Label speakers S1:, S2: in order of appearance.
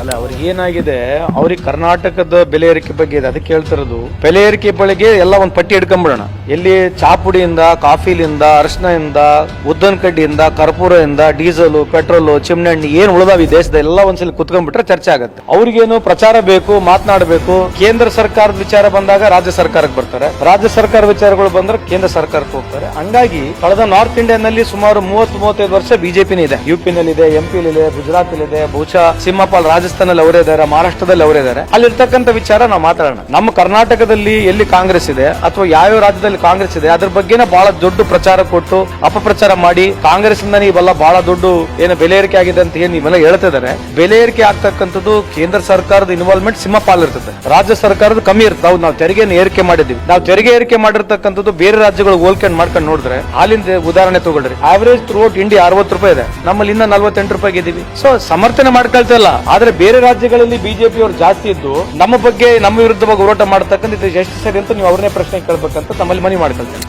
S1: ಅಲ್ಲ, ಅವ್ರಿಗೆ ಏನಾಗಿದೆ? ಅವ್ರಿಗೆ ಕರ್ನಾಟಕದ ಬೆಲೆ ಏರಿಕೆ ಬಗ್ಗೆ ಇದೆ, ಅದಕ್ಕೆ ಹೇಳ್ತಿರೋದು. ಬೆಲೆ ಏರಿಕೆ ಬಳಿಗೆ ಎಲ್ಲ ಒಂದು ಪಟ್ಟಿ ಹಿಡ್ಕೊಂಡ್ಬಿಡೋಣ ಎಲ್ಲಿ ಚಾಪುಡಿಯಿಂದ, ಕಾಫಿಲಿಂದ ಅರಿಶಿನದಿಂದ ಉದ್ದನ್ ಕಡ್ಡಿಯಿಂದ ಕರ್ಪೂರದಿಂದ, ಡೀಸೆಲ್, ಪೆಟ್ರೋಲ್ ಚಿಮ್ನೆಣ್ಣೆ ಏನ್ ಉಳಿದಾವ ಈ ದೇಶದ ಎಲ್ಲ ಒಂದ್ಸಲ ಕುತ್ಕೊಂಡ್ಬಿಟ್ರೆ ಚರ್ಚೆ ಆಗುತ್ತೆ. ಅವ್ರಿಗೇನು ಪ್ರಚಾರ ಬೇಕು, ಮಾತನಾಡಬೇಕು, ಕೇಂದ್ರ ಸರ್ಕಾರದ ವಿಚಾರ ಬಂದಾಗ ರಾಜ್ಯ ಸರ್ಕಾರಕ್ಕೆ ಬರ್ತಾರೆ. ರಾಜ್ಯ ಸರ್ಕಾರ ವಿಚಾರಗಳು ಬಂದ್ರೆ ಕೇಂದ್ರ ಸರ್ಕಾರಕ್ಕೆ ಹೋಗ್ತಾರೆ. ಹಂಗಾಗಿ ಕಳೆದ ನಾರ್ತ್ ಇಂಡಿಯನ್ನಲ್ಲಿ ಸುಮಾರು ಮೂವತ್ತು ಮೂವತ್ತೈದು ವರ್ಷ ಬಿಜೆಪಿನೇ ಇದೆ. ಯು ನಲ್ಲಿ ಇದೆ ಎಂ ಇದೆ ಗುಜರಾತ್ ಇದೆ ಬಹುಶಃ ಸಿಂಹಪಾಲ್ ರಾಜಸ್ಥಾನಲ್ಲಿ ಅವರೇ ಇದ್ದಾರೆ, ಮಹಾರಾಷ್ಟ್ರದಲ್ಲಿ ಅವರೇ ಇದ್ದಾರೆ. ಅಲ್ಲಿರ್ತಕ್ಕಂಥ ವಿಚಾರ ನಾವು ಮಾತಾಡೋಣ. ನಮ್ಮ ಕರ್ನಾಟಕದಲ್ಲಿ ಎಲ್ಲಿ ಕಾಂಗ್ರೆಸ್ ಇದೆ ಅಥವಾ ಯಾವ ರಾಜ್ಯದಲ್ಲಿ ಕಾಂಗ್ರೆಸ್ ಇದೆ, ಅದ್ರ ಬಗ್ಗೆನೇ ಬಹಳ ದೊಡ್ಡ ಪ್ರಚಾರ ಕೊಟ್ಟು ಅಪಪ್ರಚಾರ ಮಾಡಿ ಕಾಂಗ್ರೆಸ್ ಇಂದ ಇವೆಲ್ಲ ಬಹಳ ದೊಡ್ಡ ಏನು ಬೆಲೆ ಏರಿಕೆ ಆಗಿದೆ ಅಂತ ಏನು ನೀವೆಲ್ಲ ಹೇಳ್ತಿದ್ದಾರೆ. ಬೆಲೆ ಏರಿಕೆ ಆಗ್ತಕ್ಕಂಥದ್ದು ಕೇಂದ್ರ ಸರ್ಕಾರದ ಇನ್ವಾಲ್ವ್ಮೆಂಟ್ ಸಿಂಹಪಾಲ್ ಇರ್ತದೆ. ರಾಜ್ಯ ಸರ್ಕಾರದ ಕಮ್ಮಿ ಇರ್ತದೆ. ಹೌದು ನಾವು ತೆರಿಗೆ ಏರಿಕೆ ಮಾಡಿದ್ವಿ ನಾವು ತೆರಿಗೆ ಏರಿಕೆ ಮಾಡಿರ್ತಕ್ಕಂಥದ್ದು ಬೇರೆ ರಾಜ್ಯಗಳು ಹೋಲ್ಕೊಂಡು ಮಾಡ್ಕೊಂಡು ನೋಡಿದ್ರೆ ಅಲ್ಲಿಂದ ಉದಾಹರಣೆ ತಗೊಳ್ರಿ ಆವರೇಜ್ ಥ್ರೂಔಟ್ ಇಂಡಿಯಾ ಅರವತ್ತು ರೂಪಾಯಿ ಇದೆ. ನಮ್ಮಲ್ಲಿ ಇನ್ನ ನಲ್ವತ್ತೆಂಟು ರೂಪಾಯಿ ಇದೀವಿ. ಸೊ ಸಮರ್ಥನೆ ಮಾಡ್ಕೊಳ್ತಾ ಇಲ್ಲ. ಆದ್ರೆ ಬೇರೆ ರಾಜ್ಯಗಳಲ್ಲಿ ಬಿಜೆಪಿ ಅವರು ಜಾಸ್ತಿ ಇದ್ದು ನಮ್ಮ ಬಗ್ಗೆ ನಮ್ಮ ವಿರುದ್ಧವಾಗಿ ಹೋರಾಟ ಮಾಡ್ತಕ್ಕಂಥ ಎಷ್ಟು ಸರಿ ಅಂತ ನೀವು ಅವ್ರನ್ನೇ ಪ್ರಶ್ನೆ ಕೇಳ್ಬೇಕಂತ ತಮ್ಮಲ್ಲಿ ಮನವಿ ಮಾಡ್ಕೊಳ್ತೇನೆ.